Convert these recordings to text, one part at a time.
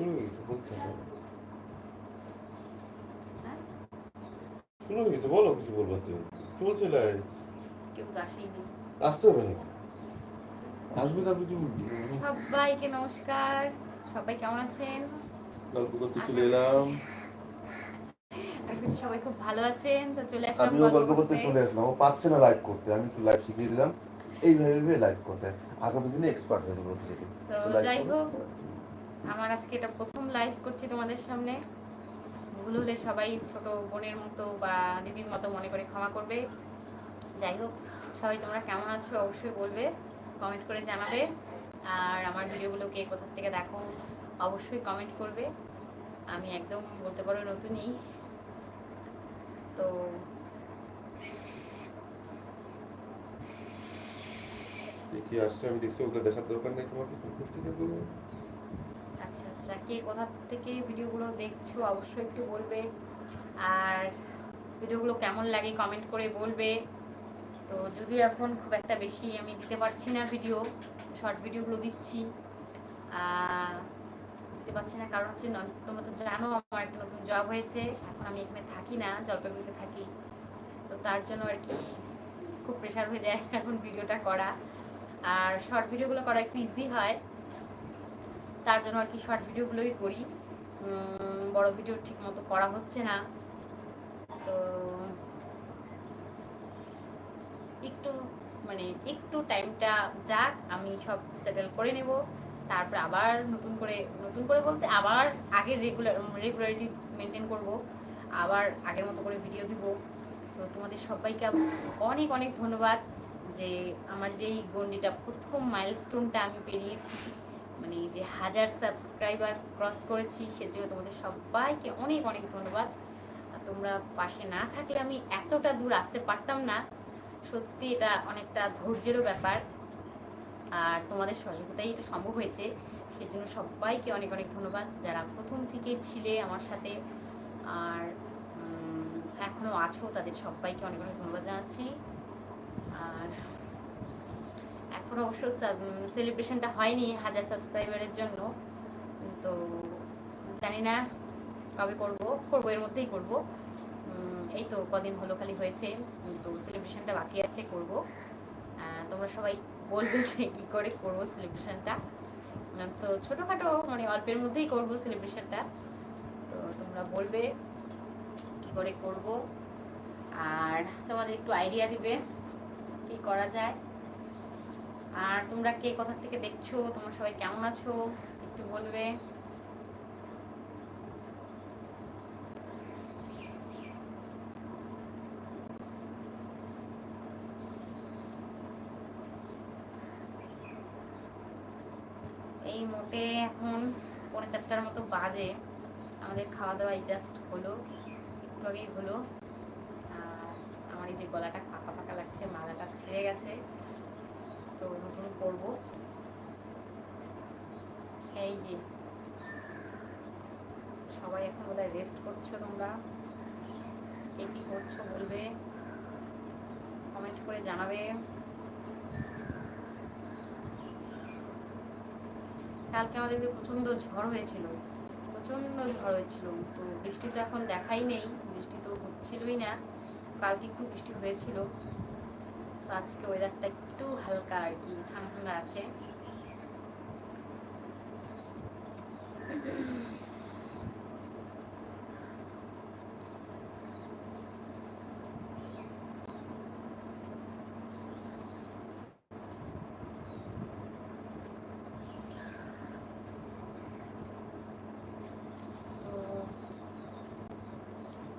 শুরু হয়ে গেছে বলতে? শুরু হয়ে গেছে বলো কিছু বলব তো চলছে আসতে হবে না আসবে তারপর তুমি সবাইকে নমস্কার। সবাই কেমন আছেন? গল্প করতে চলে এলাম সবাই খুব ভালো আছেন। তো চলে আসলাম আমিও গল্প করতে চলে আসলাম। ও পারছে না লাইভ করতে। আমি একটু লাইভ শিখিয়ে দিলাম। এইভাবে ভেবে লাইভ করতে। আগামী দিনে এক্সপার্ট হয়ে যাব ধীরে তো যাই। হোক। আমার আজকে এটা প্রথম লাইভ করছি তোমাদের সামনে। ভুল হলে সবাই ছোট বোনের মতো বা দিদির মতো মনে করে ক্ষমা করবে। যাই হোক, সবাই তোমরা কেমন আছো অবশ্যই বলবে কমেন্ট করে জানাবে। আর আমার ভিডিওগুলো কে কোথা থেকে দেখো, অবশ্যই কমেন্ট করবে। আমি একদম বলতে পারো নতুনই। তো দেখি আসছে আমি দেখছি, ওগুলো দেখার দরকার নেই তোমাকে। তুমি করতে আচ্ছা আচ্ছা। কে কোথা থেকে ভিডিওগুলো দেখছ অবশ্যই একটু বলবে। আর ভিডিওগুলো কেমন লাগে কমেন্ট করে বলবে। তো যদিও এখন খুব একটা বেশি আমি দিতে পারছি না ভিডিও শর্ট ভিডিওগুলো দিচ্ছি। দিতে পারছি না। কারণ হচ্ছে তোমরা তো জানো আমার একটা নতুন জব হয়েছে। এখন আমি এখানে থাকি না, জলপাইগুড়িতে থাকি। তো তার জন্য আর কি খুব প্রেশার হয়ে যায় এখন ভিডিওটা করা। আর শর্ট ভিডিওগুলো করা একটু ইজি হয়। তার জন্য আর কি শর্ট ভিডিওগুলোই করি। বড় ভিডিও ঠিক মতো করা হচ্ছে না। তো একটু মানে একটু টাইমটা যাক, আমি সব সেটেল করে নেব। তারপর আবার নতুন করে নতুন করে বলতে আবার আগে রেগুলার রেগুলারিটি মেনটেন করব। আবার আগের মতো করে ভিডিও দিব। তো তোমাদের সবাইকে অনেক অনেক ধন্যবাদ যে আমার যেই গন্ডিটা প্রথম মাইলস্টোনটা আমি পেরিয়েছি। মানে যে হাজার সাবস্ক্রাইবার ক্রস করেছি সেজন্য তোমাদের সবাইকে অনেক অনেক ধন্যবাদ। তোমরা পাশে না থাকলে আমি এতটা দূর আসতে পারতাম না। সত্যি এটা অনেকটা ধৈর্যেরও ব্যাপার। আর তোমাদের সহযোগিতাই এটা সম্ভব হয়েছে সেই জন্য সবাইকে অনেক অনেক ধন্যবাদ যারা প্রথম থেকে ছিলে আমার সাথে। আর উম, এখনও আছো তাদের সবাইকে অনেক অনেক ধন্যবাদ জানাচ্ছি। আর এখনও অবশ্য সেলিব্রেশনটা হয়নি হাজার সাবস্ক্রাইবারের জন্য। তো জানি না কবে করব, করব, এর মধ্যেই করব। এই তো কদিন হলো খালি হয়েছে, তো সেলিব্রেশনটা বাকি আছে, করব। তোমরা সবাই বলবে যে কী করে করব সেলিব্রেশনটা তো ছোটোখাটো মানে অল্পের মধ্যেই করব সেলিব্রেশনটা তো তোমরা বলবে কি করে করব। আর তোমাদের একটু আইডিয়া দিবে, কি করা যায়। আর তোমরা কে কোথা থেকে দেখছ? তোমরা সবাই কেমন আছো? একটু বলবে। এই মোটে এখন পৌনে চারটার মতো বাজে। আমাদের খাওয়া দাওয়া জাস্ট হলো। একটু আগেই হলো। আর আমার এই যে গলাটা ফাঁকা ফাঁকা লাগছে, মালাটা ছিঁড়ে গেছে। তো নতুন করব। এই যে, সবাই এখন বোধহয় রেস্ট করছ তোমরা। কে কী করছ বলবে? কমেন্ট করে জানাবে। কালকে আমাদের যে প্রচণ্ড ঝড় হয়েছিল, প্রচণ্ড ঝড় হয়েছিল। তো বৃষ্টি তো এখন দেখাই নেই, বৃষ্টি তো হচ্ছিলই না। কালকে একটু বৃষ্টি হয়েছিল। আজকে ওয়েদারটা একটু হালকা আর কি, ঠান্ডা ঠান্ডা আছে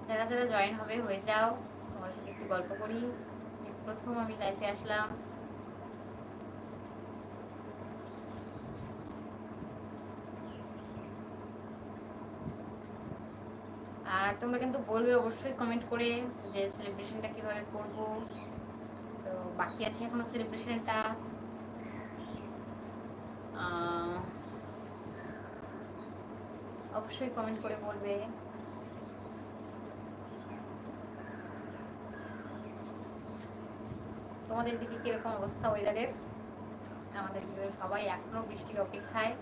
যারা যারা জয়েন হবে, হয়ে যাও। তোমার সাথে একটু গল্প করি। প্রথম আমি লাইফে আসলাম। আর তোমরা কিন্তু বলবে অবশ্যই কমেন্ট করে যে সেলিব্রেশনটা কীভাবে করব। তো বাকি আছে এখনও সেলিব্রেশনটা অবশ্যই কমেন্ট করে বলবে। তোমাদের দিকে কীরকম অবস্থা ওয়েদারের আমাদের সবাই এখনও বৃষ্টির অপেক্ষায়?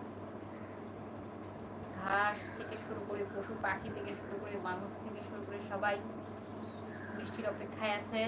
ঘাস থেকে শুরু করে পশু পাখি থেকে শুরু করে মানুষ থেকে শুরু করে সবাই বৃষ্টির অপেক্ষায় আছে।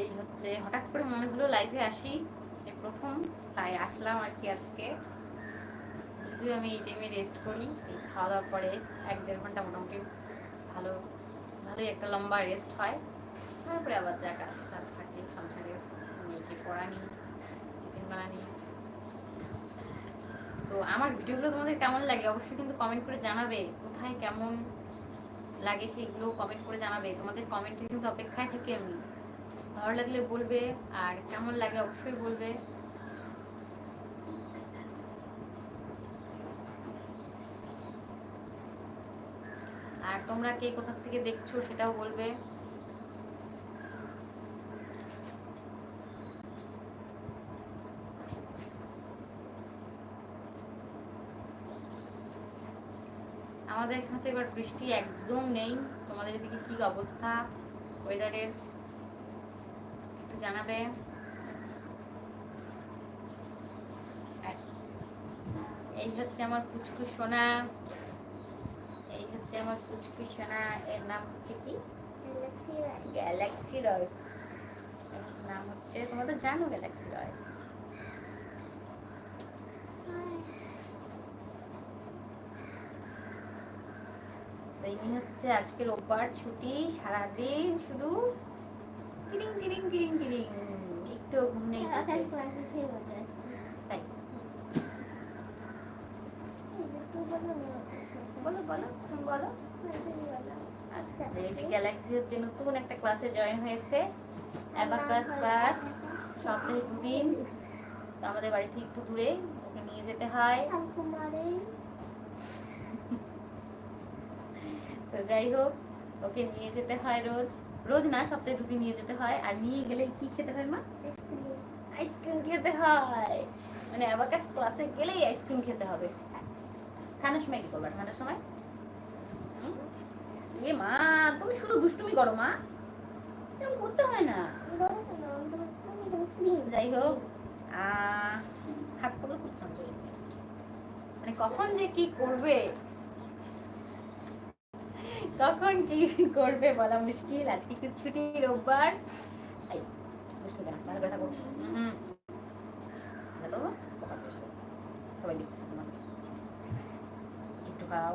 এই হচ্ছে হঠাৎ করে মনে হলো লাইভে আসি এই প্রথম, তাই আসলাম আর কি আজকে। যদিও আমি এই টাইমে রেস্ট করি, এই খাওয়া দাওয়ার পরে এক দেড় ঘণ্টা মোটামুটি ভালো, ভালোই একটা লম্বা রেস্ট হয়। তারপরে আবার যা কাজ টাজ থাকে সংসারে মেয়েকে পড়ানি, টিফিন বানানি। তো আমার ভিডিওগুলো তোমাদের কেমন লাগে অবশ্যই কিন্তু কমেন্ট করে জানাবে, কোথায় কেমন লাগে সেগুলো কমেন্ট করে জানাবে। তোমাদের কমেন্টের কিন্তু অপেক্ষায় থাকি আমি। ভালো লাগলে বলবে, আর কেমন লাগে অবশ্যই বলবে। আর তোমরা কে কোথা থেকে দেখছ সেটাও বলবে। আমাদের এখানে তো এবার বৃষ্টি একদম নেই। তোমাদের এদিকে কি অবস্থা? ওয়েদারের জানাবে। এই হচ্ছে আমার পুচকু সোনা। এই হচ্ছে আমার পুচকু সোনা এর নাম হচ্ছে কি? গ্যালাক্সি রয় এর নাম হচ্ছে তোমরা তো জানো গ্যালাক্সি রয় এই হচ্ছে আজকে রোববার ছুটি সারাদিন শুধু টিরিং টিরিং টিরিং টিরিং একটু ঘুম নেই চোখে। তাই বলো বলো তুমি বলো আচ্ছা যে গ্যালাক্সি হচ্ছে নতুন একটা ক্লাসে জয়েন হয়েছে। অ্যাবাকাস ক্লাস সপ্তাহে দুদিন। তো আমাদের বাড়ি থেকে একটু দূরে। ওকে নিয়ে যেতে হয়। তো যাই হোক ওকে নিয়ে যেতে হয় রোজ। রোজ না সপ্তাহে দুদিন নিয়ে যেতে হয়। আর নিয়ে গেলে কি খেতে হয় মা? আইসক্রিম। খেতে হয়। মানে অ্যাবাকাস ক্লাসে গেলেই আইসক্রিম খেতে হবে। ঠান্ডার সময় কি করবা ঠান্ডার সময়? এ মা, তুমি শুধু দুষ্টুমি করো মা। এরকম করতে হয় না। যাই হোক হাত খুব চঞ্চল মানে কখন যে কি করবে? কখন কি করবে বলা মুশকিল? আজকে একটু ছুটি রোববার? ভালো। সবাই দেখতেছে তোমাকে একটু খাও।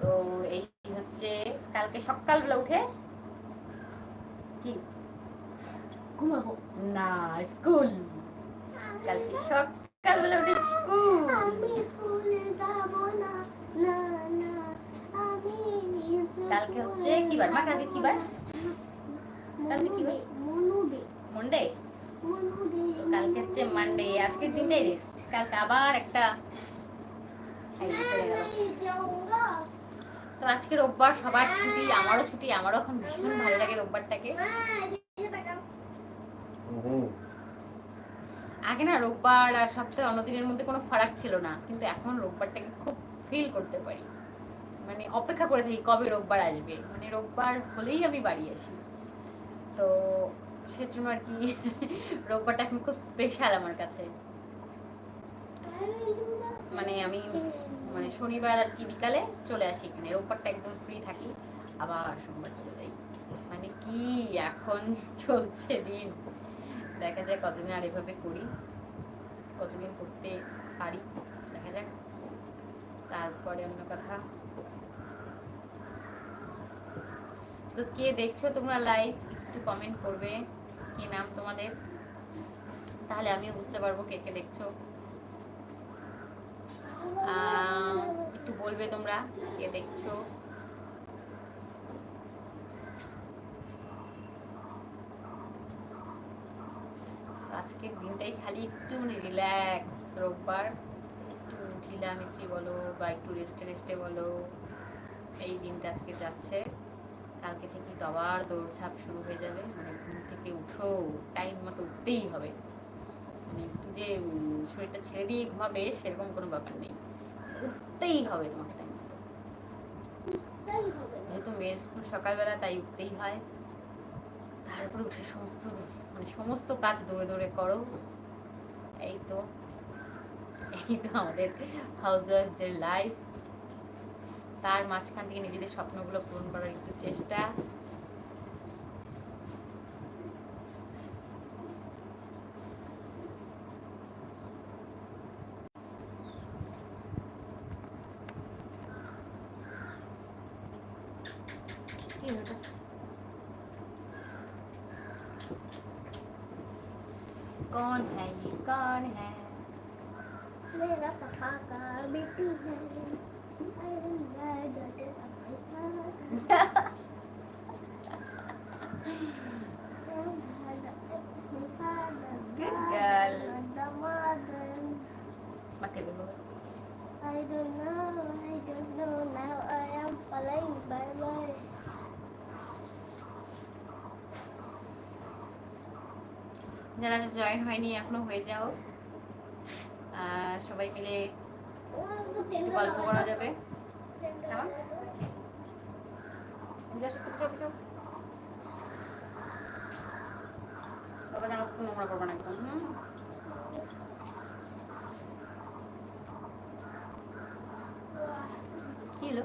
তো এই হচ্ছে কালকে সকালবেলা উঠে কি? ঘুমাবো। না স্কুল। কালকে সকালবেলা উঠে আমি স্কুলে যাব না না না। আমি কালকে হচ্ছে কি বার? মা কালকে কি বার? কালকে কি বার? মনুডে। মন্ডে? কালকে হচ্ছে মানডে। আজকের দিনটাই রেস্ট কালকে আবার একটা। তো আজকে রোববার সবার ছুটি আমারও ছুটি আমারও এখন ভীষণ ভালো লাগে রোববারটাকে। হুম। আগে না রোববার আর সপ্তাহে অন্য দিনের মধ্যে কোনো ফারাক ছিল না, কিন্তু এখন রোববারটাকে খুব ফিল করতে পারি। মানে অপেক্ষা করে থাকি কবে রোববার আসবে। মানে রোববার হলেই আমি বাড়ি আসি। তো সেজন্য আর কি রোববারটা এখন খুব স্পেশাল আমার কাছে। মানে আমি মানে শনিবার আর কি বিকালে চলে আসি এখানে। রোববারটা একদম ফ্রি থাকি। আবার সোমবার চলে যাই। মানে কি এখন চলছে দিন। দেখা যায় কতদিন আর এভাবে করি। কতদিন করতে পারি দেখা যাক তারপরে অন্য কথা। তো কে দেখছ তোমরা লাইভ একটু কমেন্ট করবে কি নাম তোমাদের। তাহলে আমিও বুঝতে পারব কে কে দেখছ। একটু বলবে তোমরা কে দেখছ। আজকের দিনটাই খালি একটু মানে রিল্যাক্স রোববার। একটু ঢিলা মিষ্টি বলো বা একটু রেস্টে রেস্টে বলো। এই দিনটা আজকে যাচ্ছে। কালকে থেকে তো আবার দৌড়ঝাঁপ শুরু হয়ে যাবে। মানে ঘুম থেকে উঠো টাইম মতো উঠতেই হবে। মানে একটু যে শরীরটা ছেড়ে দিয়ে ঘুমাবে সেরকম কোনো ব্যাপার নেই। উঠতেই হবে তোমাকে টাইম মতো। যেহেতু মেয়ের স্কুল সকালবেলা তাই উঠতেই হয়। তারপরে উঠে সমস্ত মানে সমস্ত কাজ দৌড়ে দৌড়ে করো। এই তো এই তো আমাদের হাউস ওয়াইফদের লাইফ তার মাঝখান থেকে নিজেদের স্বপ্নগুলো পূরণ করার একটু চেষ্টা। কি হলো कौन है ये? कौन है? मेरा पापा का बेटी है। যারা জয়েন হয়নি, এখনও হয়ে যাও। সবাই মিলে গল্প করা যাবে। একদম। হুম। কি হলো?